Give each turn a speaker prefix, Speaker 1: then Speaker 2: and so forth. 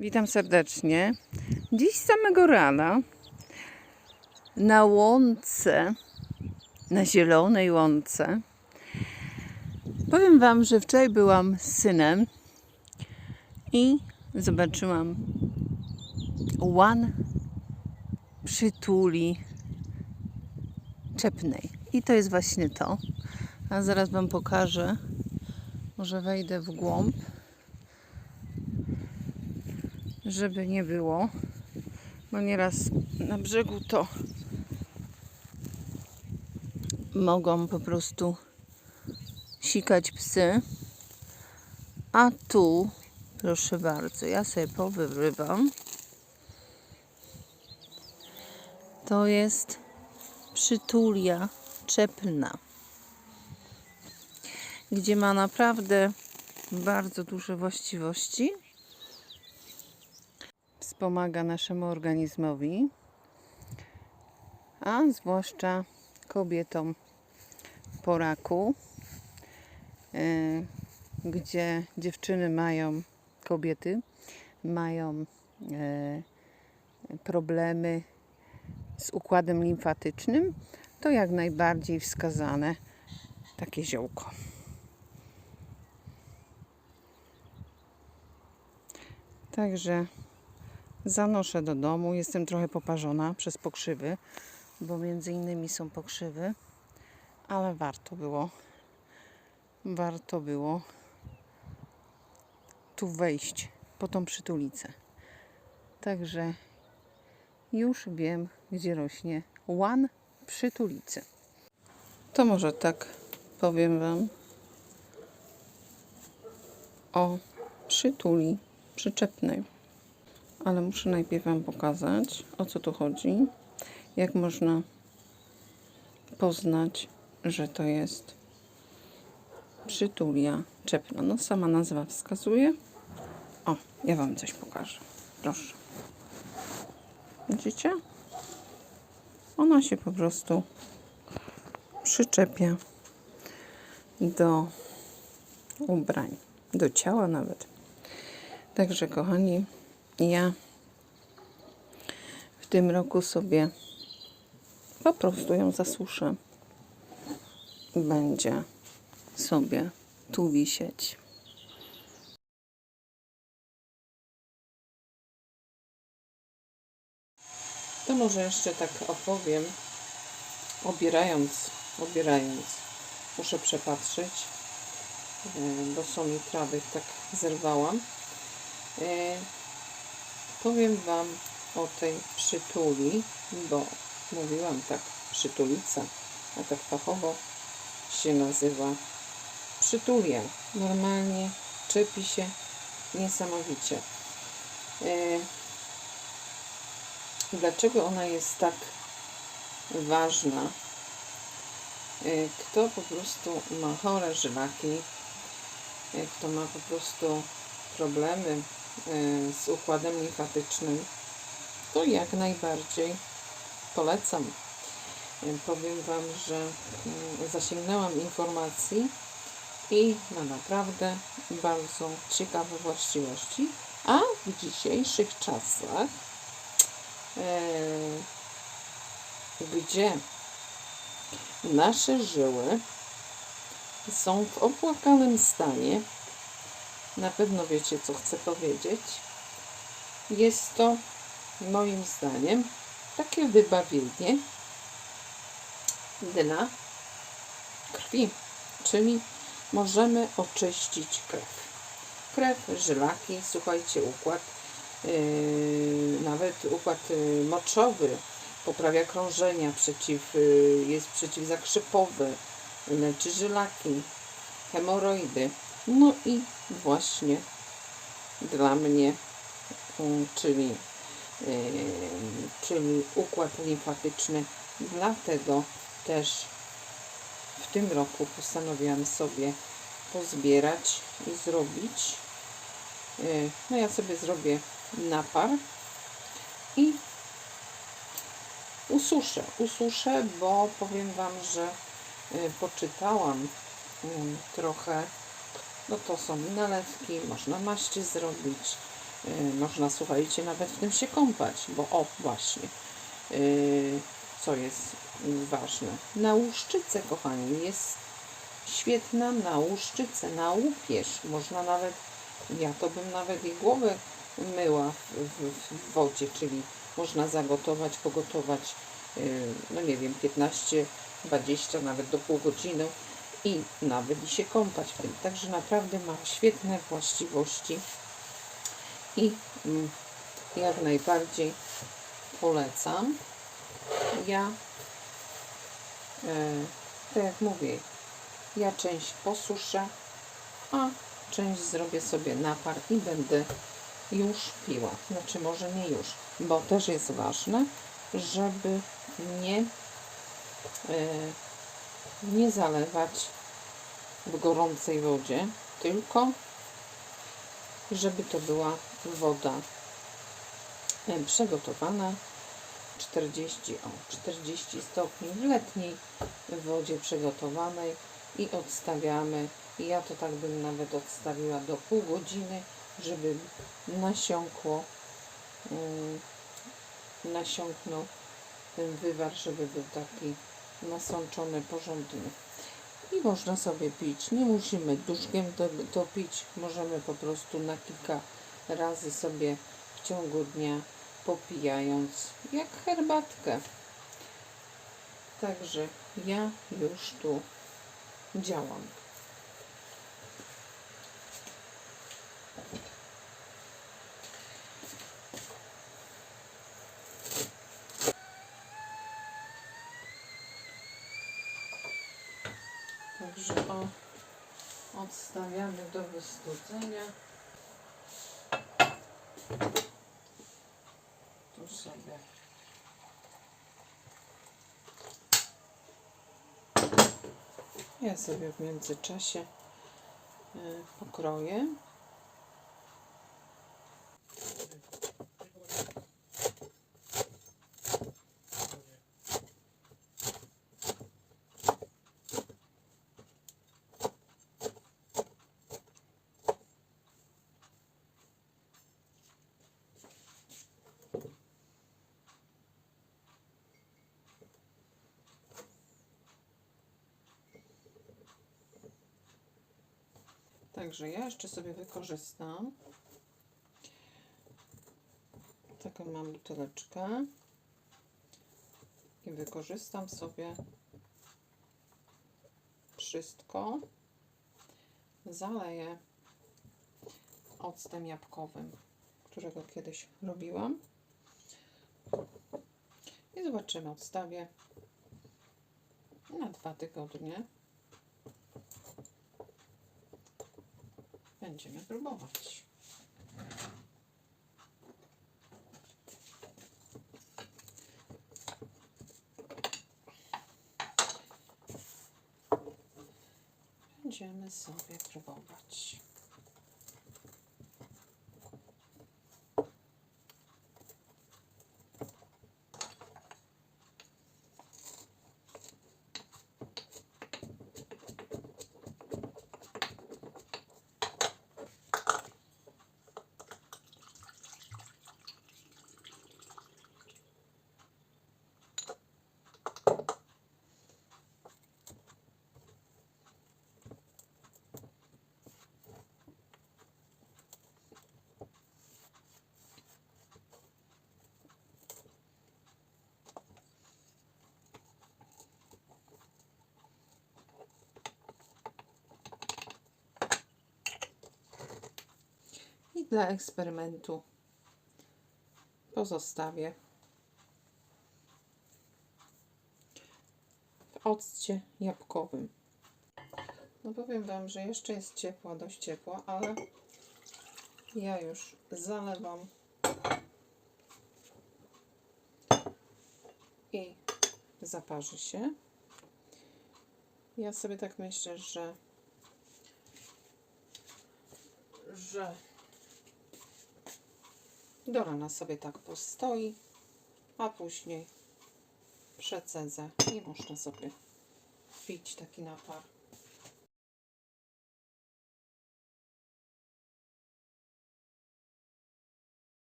Speaker 1: Witam serdecznie. Dziś samego rana na łące, na zielonej łące. Powiem Wam, że wczoraj byłam z synem i zobaczyłam łan przytuli czepnej. I to jest właśnie to. A zaraz Wam pokażę. Może wejdę w głąb żeby nie było, bo nieraz na brzegu to mogą po prostu sikać psy, a tu, proszę bardzo, ja sobie powyrywam. To jest przytulia czepna, gdzie ma naprawdę bardzo duże właściwości wspomaga naszemu organizmowi, a zwłaszcza kobietom po raku, y, gdzie dziewczyny mają, kobiety mają y, problemy z układem limfatycznym, to jak najbardziej wskazane takie ziołko. Także zanoszę do domu. Jestem trochę poparzona przez pokrzywy, bo między innymi są pokrzywy, ale warto było. Warto było tu wejść po tą przytulicę. Także już wiem, gdzie rośnie łan przytulicy. To może tak powiem Wam o przytuli przyczepnej ale muszę najpierw Wam pokazać, o co tu chodzi, jak można poznać, że to jest przytulia czepna. No sama nazwa wskazuje. O, ja Wam coś pokażę. Proszę. Widzicie? Ona się po prostu przyczepia do ubrań, do ciała nawet. Także kochani, ja w tym roku sobie po prostu ją zasuszę. Będzie sobie tu wisieć. To może jeszcze tak opowiem, obierając, obierając, muszę przepatrzeć, e, bo są mi trawy, tak zerwałam. Powiem Wam o tej przytuli, bo mówiłam tak, przytulica, a tak fachowo się nazywa przytulia. Normalnie czepi się niesamowicie. E, dlaczego ona jest tak ważna? E, kto po prostu ma chore żylaki, e, kto ma po prostu problemy z układem limfatycznym, to jak najbardziej polecam. Y, powiem Wam, że y, zasięgnęłam informacji i ma naprawdę bardzo ciekawe właściwości, a w dzisiejszych czasach, gdzie nasze żyły są w opłakanym stanie, na pewno wiecie, co chcę powiedzieć. Jest to moim zdaniem takie wybawienie dla krwi, czyli możemy oczyścić krew. Krew, żylaki, słuchajcie, układ, yy, nawet układ yy, moczowy poprawia krążenia, przeciw, yy, jest przeciwzakrzypowy, leczy żylaki, hemoroidy. No i właśnie dla mnie, mm, czyli, czyli układ limfatyczny. Dlatego też w tym roku postanowiłam sobie pozbierać i zrobić. No ja sobie zrobię napar i ususzę. Ususzę, bo powiem Wam, że poczytałam trochę no to są nalewki, można maści zrobić, y, można, słuchajcie, nawet w tym się kąpać, bo o, właśnie, y, co jest ważne. Na łuszczycę, kochani, jest świetna na łuszczycę, na łupież. Można nawet, ja to bym nawet i głowę myła w, w, wodzie, czyli można zagotować, pogotować, y, no nie wiem, 15, 20, nawet do pół godziny i nawet i się kąpać w tym. Także naprawdę ma świetne właściwości i mm, jak najbardziej polecam. Ja, e, tak jak mówię, ja część posuszę, a część zrobię sobie napar i będę już piła. Znaczy może nie już, bo też jest ważne, żeby nie, e, nie zalewać w gorącej wodzie, tylko żeby to była woda e, przygotowana 40, o, 40 stopni w letniej wodzie przygotowanej i odstawiamy. Ja to tak bym nawet odstawiła do pół godziny, żeby nasiąkło, mm, nasiąknął ten wywar, żeby był taki nasączony, porządny. I można sobie pić. Nie musimy duszkiem to, to pić. Możemy po prostu na kilka razy sobie w ciągu dnia popijając jak herbatkę. Także ja już tu działam. Także o, odstawiamy do wystudzenia. Tu sobie ja sobie w międzyczasie y, pokroję. Także ja jeszcze sobie wykorzystam taką mam buteleczkę i wykorzystam sobie wszystko. Zaleję octem jabłkowym, którego kiedyś robiłam. I zobaczymy, odstawię na dwa tygodnie. Będziemy próbować. Będziemy sobie próbować. Dla eksperymentu pozostawię w occie jabłkowym. No powiem Wam, że jeszcze jest ciepła, dość ciepła, ale ja już zalewam i zaparzy się. Ja sobie tak myślę, że że do rana sobie tak postoi, a później przecedzę i można sobie pić taki napar.